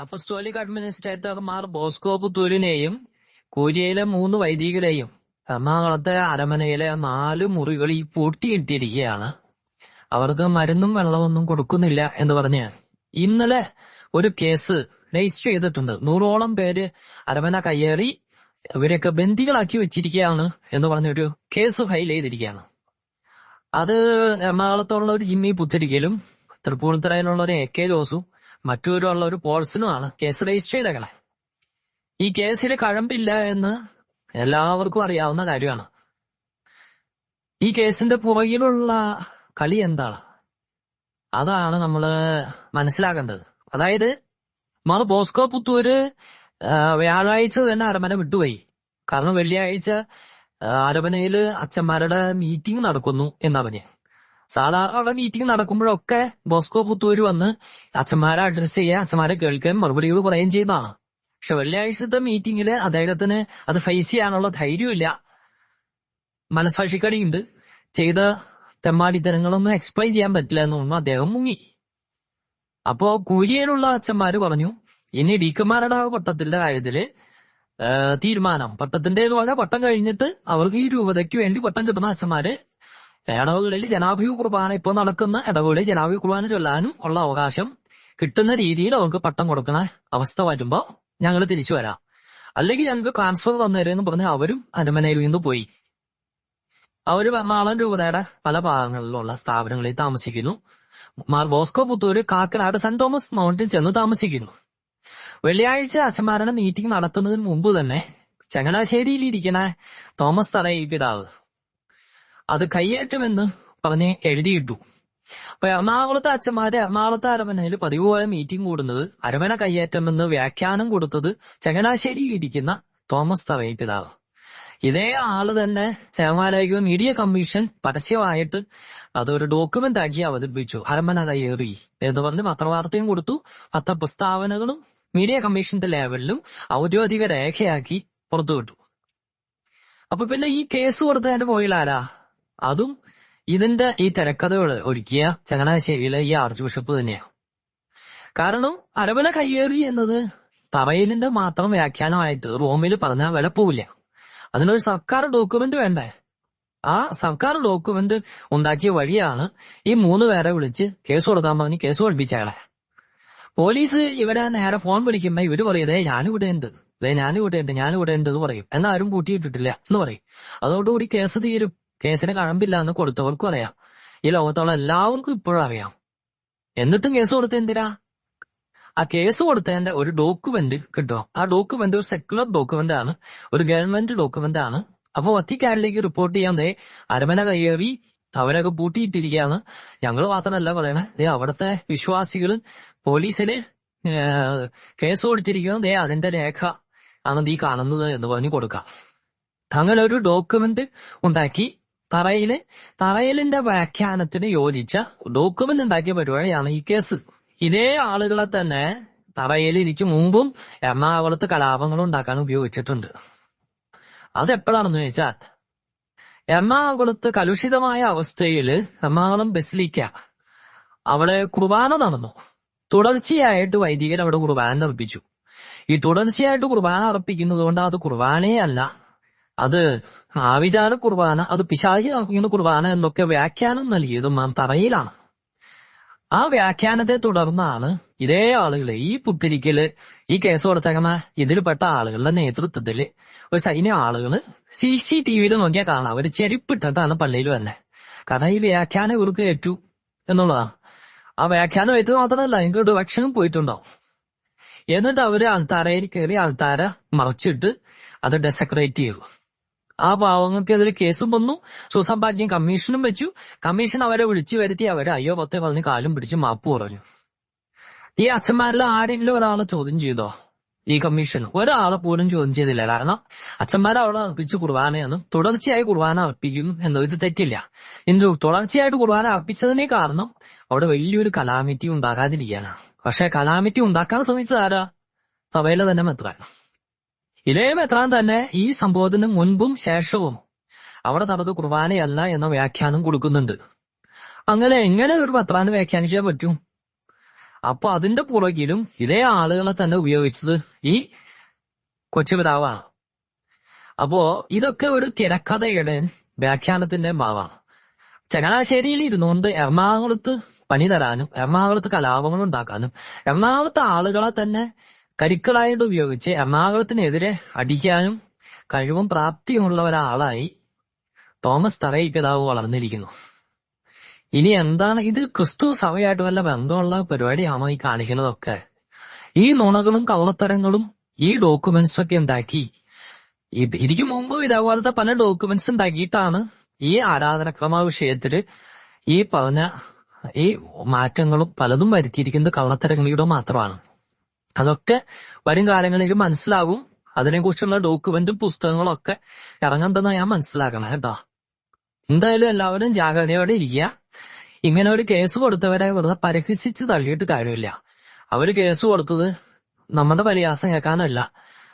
Apostolic administrator Mar Bosco പുത്തൂരിനെയും കൂരിയയിലെ മൂന്ന് വൈദികരെയും എറണാകുളത്തെ അരമനയിലെ നാല് മുറികളിൽ പൂട്ടിയിട്ടിരിക്കുകയാണ്. അവർക്ക് മരുന്നും വെള്ളമൊന്നും കൊടുക്കുന്നില്ല എന്ന് പറഞ്ഞ് ഇന്നലെ ഒരു കേസ് രജിസ്റ്റർ ചെയ്തിട്ടുണ്ട്. നൂറോളം പേര് അരമന കയ്യേറി ഇവരെയൊക്കെ ബന്ദികളാക്കി വെച്ചിരിക്കുകയാണ് എന്ന് പറഞ്ഞൊരു കേസ് ഫയൽ ചെയ്തിരിക്കുകയാണ്. അത് എറണാകുളത്തുള്ള ഒരു ജിമ്മി പുത്തരിക്കലും തൃപ്പൂണിത്തറയിലുള്ള ഒരു എ കെ ജോസും മറ്റൂരുള്ള ഒരു പോൾസിനുമാണ് കേസ് രജിസ്റ്റർ ചെയ്തേക്കണേ ഈ കേസിൽ കഴമ്പില്ല എന്ന് എല്ലാവർക്കും അറിയാവുന്ന കാര്യമാണ്. ഈ കേസിന്റെ പുറകിലുള്ള കളി എന്താണ്? അതാണ് നമ്മൾ മനസ്സിലാക്കേണ്ടത്. അതായത് മാർ ബോസ്കോ പുത്തൂര് വ്യാഴാഴ്ച തന്നെ അരമന വിട്ടുപോയി. കാരണം വെള്ളിയാഴ്ച അരമനയിൽ അച്ഛന്മാരുടെ മീറ്റിംഗ് നടക്കുന്നു എന്നാ പറഞ്ഞത് സാധാരണ അവിടെ മീറ്റിംഗ് നടക്കുമ്പോഴൊക്കെ ബോസ്കോ പുത്തൂര് വന്ന് അച്ഛന്മാരെ അഡ്രസ് ചെയ്യുക അച്ഛന്മാരെ കേൾക്കുകയും മറുപടികൾ പറയുകയും ചെയ്യുന്നതാണ് പക്ഷെ വെള്ളിയാഴ്ചത്തെ മീറ്റിംഗിൽ അദ്ദേഹത്തിന് അത് ഫേസ് ചെയ്യാനുള്ള ധൈര്യമില്ല മനസാക്ഷിക്കടിയുണ്ട് ചെയ്ത തെമ്മാടിത്തരങ്ങളൊന്നും എക്സ്പ്ലെയിൻ ചെയ്യാൻ പറ്റില്ല എന്ന് തോന്നുന്നു. അദ്ദേഹം മുങ്ങി. അപ്പോ കൂലിയിലുള്ള അച്ഛന്മാര് പറഞ്ഞു ഇനി ഡീക്കന്മാരുടെ പട്ടത്തിന്റെ കാര്യത്തിൽ തീരുമാനം. പട്ടത്തിന്റെ എന്ന് പറഞ്ഞാൽ പട്ടം കഴിഞ്ഞിട്ട് അവർക്ക് ഈ രൂപതയ്ക്ക് വേണ്ടി പട്ടം കിട്ടുന്ന അച്ഛന്മാര് ഇടവുകളിൽ ജനാഭിയ കുർബാന ഇപ്പൊ നടക്കുന്ന ഇടവകളിൽ ജനാഭിയ കുർബാന ചൊല്ലാനും ഉള്ള അവകാശം കിട്ടുന്ന രീതിയിൽ അവർക്ക് പട്ടം കൊടുക്കുന്ന അവസ്ഥ വരുമ്പോ ഞങ്ങൾ തിരിച്ചു വരാം. അല്ലെങ്കിൽ ഞങ്ങൾക്ക് ട്രാൻസ്ഫർ തന്നേരെന്ന് പറഞ്ഞ് അവരും അരമനയിൽ നിന്ന് പോയി. അവർ എറണാകുളം രൂപതയുടെ പല ഭാഗങ്ങളിലുള്ള സ്ഥാപനങ്ങളിൽ താമസിക്കുന്നു. Mar Bosco Puthur Kakkanad saint Thomas മൗണ്ടിൽ ചെന്ന് താമസിക്കുന്നു. വെള്ളിയാഴ്ച അച്ഛന്മാരുടെ മീറ്റിംഗ് നടത്തുന്നതിന് മുമ്പ് തന്നെ ചങ്ങനാശ്ശേരിയിൽ ഇരിക്കുന്ന തോമസ് തറയിൽ പിതാവ് അത് കയ്യേറ്റമെന്ന് പറഞ്ഞ് എഴുതിയിട്ടു. അപ്പൊ എറണാകുളത്തെ അച്ഛന്മാരെ എറണാകുളത്തെ അരമനയിൽ പതിവ് പോലെ മീറ്റിംഗ് കൂടുന്നത് അരമന കയ്യേറ്റമെന്ന് വ്യാഖ്യാനം കൊടുത്തത് ചങ്ങനാശ്ശേരിയിൽ ഇരിക്കുന്ന തോമസ് തവൈ പിതാവ്. ഇതേ ആൾ തന്നെ ചേമാലയ മീഡിയ കമ്മീഷൻ പരസ്യമായിട്ട് അതൊരു ഡോക്യുമെന്റ് ആക്കി അവതരിപ്പിച്ചു. അരമന കയ്യേറി എന്ന് പറഞ്ഞ് പത്രവാർത്തയും കൊടുത്തു. പത്രപ്രസ്താവനകളും മീഡിയ കമ്മീഷന്റെ ലെവലിലും ഔദ്യോഗിക രേഖയാക്കി പുറത്തുവിട്ടു. അപ്പൊ പിന്നെ ഈ കേസ് കൊടുത്തതിന്റെ പോയിലാരാ അതും ഇതിന്റെ ഈ തിരക്കഥകൾ ഒരുക്കിയ ചങ്ങനാശ്ശേരിയിലെ ഈ ആർച്ച് ബിഷപ്പ് തന്നെയാണ് കാരണം അരവന കയ്യേറി എന്നത് തറയിലിന്റെ മാത്രം വ്യാഖ്യാനമായിട്ട് റോമിൽ പറഞ്ഞാൽ വിലപ്പോവില്ല അതിനൊരു സർക്കാർ ഡോക്യുമെന്റ് വേണ്ടേ? ആ സർക്കാർ ഡോക്യുമെന്റ് ഉണ്ടാക്കിയ വഴിയാണ് ഈ മൂന്ന് പേരെ വിളിച്ച് കേസ് കൊടുക്കാൻ പറഞ്ഞ് കേസ് പഠിപ്പിച്ചയാളെ പോലീസ് ഇവിടെ നേരെ ഫോൺ വിളിക്കുമ്പോ ഇവർ പറയും ദേ ഞാനിവിടെ ഉണ്ട്. ദേ ഞാനിവിടെ ഉണ്ട് ഞാനിവിടെ ഉണ്ട് എന്ന് പറയും. എന്നാരും കൂട്ടിയിട്ടിട്ടില്ല എന്ന് പറയും. അതോടുകൂടി കേസ് തീരും. കേസിന് കഴമ്പില്ല എന്ന് കൊടുത്തവർക്കും അറിയാം. ഈ ലോകത്തുള്ള എല്ലാവർക്കും ഇപ്പോഴും അറിയാം. എന്നിട്ടും കേസ് കൊടുത്ത എന്തിനാ? ആ കേസ് കൊടുത്തതിന്റെ ഒരു ഡോക്യുമെന്റ് കിട്ടുമോ ആ ഡോക്യുമെന്റ് ഒരു സെക്യുലർ ഡോക്യുമെന്റ് ആണ്. ഒരു ഗവൺമെന്റ് ഡോക്യുമെന്റ് ആണ്. അപ്പൊ വത്തിക്കാനിലേക്ക് റിപ്പോർട്ട് ചെയ്യാൻ ദേ അരമന കയ്യേറി അവരൊക്കെ പൂട്ടിയിട്ടിരിക്കുകയാണ്. ഞങ്ങൾ മാത്രമല്ല പറയണേ അവിടുത്തെ വിശ്വാസികൾ പോലീസിന് കേസ് കൊടുത്തിരിക്കുന്നത് ദേ അതിന്റെ രേഖ ആണ് നീ കാണുന്നത് എന്ന് പറഞ്ഞു കൊടുക്കാം അങ്ങനെ ഒരു ഡോക്യുമെന്റ് ഉണ്ടാക്കി തറയിൽ തറയിലിന്റെ വ്യാഖ്യാനത്തിന് യോജിച്ച ഡോക്യുമെന്റ് ഉണ്ടാക്കിയ പരിപാടിയാണ് ഈ കേസ്. ഇതേ ആളുകളെ തന്നെ തറയിൽ ഇതിക്ക് മുമ്പും എറണാകുളത്ത് കലാപങ്ങൾ ഉണ്ടാക്കാൻ ഉപയോഗിച്ചിട്ടുണ്ട്. അത് എപ്പോഴാണെന്ന് ചോദിച്ചാൽ എറണാകുളത്ത് കലുഷിതമായ അവസ്ഥയിൽ എറണാകുളം ബസിലിക്ക അവിടെ കുർബാന നടന്നു. തുടർച്ചയായിട്ട് വൈദികർ അവിടെ കുർബാന അർപ്പിച്ചു. ഈ തുടർച്ചയായിട്ട് കുർബാന അർപ്പിക്കുന്നത് കൊണ്ട് അത് കുർബാനയേ അല്ല അത് ആവിചാര കുർബാന അത് പിശാചി അർപ്പിക്കുന്ന കുർബാന എന്നൊക്കെ വ്യാഖ്യാനം നൽകിയത് തറയിലാണ് ആ വ്യാഖ്യാനത്തെ തുടർന്നാണ് ഇതേ ആളുകളെ ഈ പുത്തിരിക്കൽ ഈ കേസ് കൊടുത്തേക്കുന്ന ഇതിൽപ്പെട്ട ആളുകളുടെ നേതൃത്വത്തിൽ ഒരു സൈന്യ ആളുകൾ സി സി ടി വിയിൽ നോക്കിയാൽ കാണാം. അവർ ചെരിപ്പിട്ടതാണ് പള്ളിയിൽ തന്നെ കാരണം ഈ വ്യാഖ്യാനം ഇവർക്ക് ഏറ്റു എന്നുള്ളതാണ്. ആ വ്യാഖ്യാനം ഏറ്റു മാത്രമല്ല എനിക്ക് ഡിറക്ഷനും പോയിട്ടുണ്ടാവും. എന്നിട്ട് അവർ ആൾത്താരയിൽ കയറി ആൾത്താര മറച്ചിട്ട് അത് ഡെസക്രേറ്റ് ചെയ്തു. ആ പാവങ്ങൾക്കെതിരെ കേസും വന്നു. സുസമ്പാദ്യം കമ്മീഷനും വെച്ചു. കമ്മീഷൻ അവരെ വിളിച്ചു വരുത്തി. അവരെ അയ്യോ പത്തെ പറഞ്ഞ് കാലും പിടിച്ച് മാപ്പ് പറഞ്ഞു ഈ അച്ഛന്മാരിൽ ആരെങ്കിലും ഒരാളെ ചോദ്യം ചെയ്തോ? ഈ കമ്മീഷൻ ഒരാളെ പോലും ചോദ്യം ചെയ്തില്ല. കാരണം അച്ഛന്മാരെ അവിടെ അർപ്പിച്ച് കുർബാനയാണ്. തുടർച്ചയായി കുർബാന അർപ്പിക്കും എന്നത് ഇത് തെറ്റില്ല. എന്തു തുടർച്ചയായിട്ട് കുർബാന അർപ്പിച്ചതിനെ കാരണം അവിടെ വലിയൊരു കലാമിറ്റി ഉണ്ടാകാതിരിക്കാനാണ് പക്ഷെ കലാമിറ്റി ഉണ്ടാക്കാൻ ശ്രമിച്ചത് ആരാ? സഭയിലെ തന്നെ മെത്രാൻ. ഇതേ മെത്രാൻ തന്നെ ഈ സംഭവത്തിന് മുൻപും ശേഷവും. അവിടെ നടന്നത് കുർബാനയല്ല എന്ന വ്യാഖ്യാനം കൊടുക്കുന്നുണ്ട്. അങ്ങനെ എങ്ങനെ ഒരു പത്രാന് വ്യാഖ്യാനിക്കാൻ പറ്റും? അപ്പൊ അതിന്റെ പുറകിലും ഇതേ ആളുകളെ തന്നെ ഉപയോഗിച്ചത് ഈ കൊച്ചുപിതാവാണ് അപ്പോ ഇതൊക്കെ ഒരു തിരക്കഥയുടെ വ്യാഖ്യാനത്തിന്റെ ഭാവമാണ് ചങ്ങനാശ്ശേരിയിൽ ഇരുന്നുകൊണ്ട് എറണാകുളത്ത് പണി തരാനും എറണാകുളത്ത് കലാപങ്ങൾ ഉണ്ടാക്കാനും എറണാകുളത്തെ ആളുകളെ തന്നെ കരുക്കളായിട്ട് ഉപയോഗിച്ച് എറണാകുളത്തിനെതിരെ അടിക്കാനും കഴിവും പ്രാപ്തിയുമുള്ള ഒരാളായി തോമസ് തറയി പിതാവ് വളർന്നിരിക്കുന്നു. ഇനി എന്താണ്? ഇത് ക്രിസ്തു സഭയായിട്ട് വല്ല ബന്ധമുള്ള പരിപാടിയാണോ ഈ കാണിക്കുന്നതൊക്കെ? ഈ നുണകളും കള്ളത്തരങ്ങളും ഈ ഡോക്യുമെന്റ്സും ഒക്കെ ഉണ്ടാക്കി ഇത് ഇതിക്ക് മുമ്പ് ഇതേപോലത്തെ പല ഡോക്യുമെന്റ്സ് ഉണ്ടാക്കിയിട്ടാണ് ഈ ആരാധനക്രമ വിഷയത്തിൽ ഈ പറഞ്ഞ ഈ മാറ്റങ്ങളും പലതും വരുത്തിയിരിക്കുന്നത് കള്ളത്തരങ്ങളിലൂടെ മാത്രമാണ്. അതൊക്കെ വരും കാലങ്ങളിൽ മനസ്സിലാവും. അതിനെക്കുറിച്ചുള്ള ഡോക്യുമെന്റും പുസ്തകങ്ങളും ഒക്കെ ഞാൻ മനസ്സിലാക്കണം കേട്ടോ. എന്തായാലും എല്ലാവരും ജാഗ്രതയോടെ ഇരിക്കുക. ഇങ്ങനെ ഒരു കേസ് കൊടുത്തവരെ വെറുതെ പരിഹസിച്ച് തള്ളിയിട്ട് കാര്യമില്ല. അവർ കേസ് കൊടുത്തത് നമ്മുടെ പരിഹാസം കേൾക്കാനല്ല.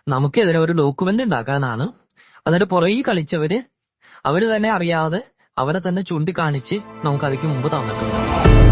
നമുക്കെതിരെ ഒരു ഡോക്യുമെന്റ് ഉണ്ടാക്കാനാണ്. അതിന്റെ പുറകിൽ കളിച്ചവര് അവർ തന്നെ അറിയാതെ അവരെ തന്നെ ചൂണ്ടിക്കാണിച്ച് നമുക്ക് അതിക്ക് മുമ്പ് തന്നിട്ടുണ്ട്.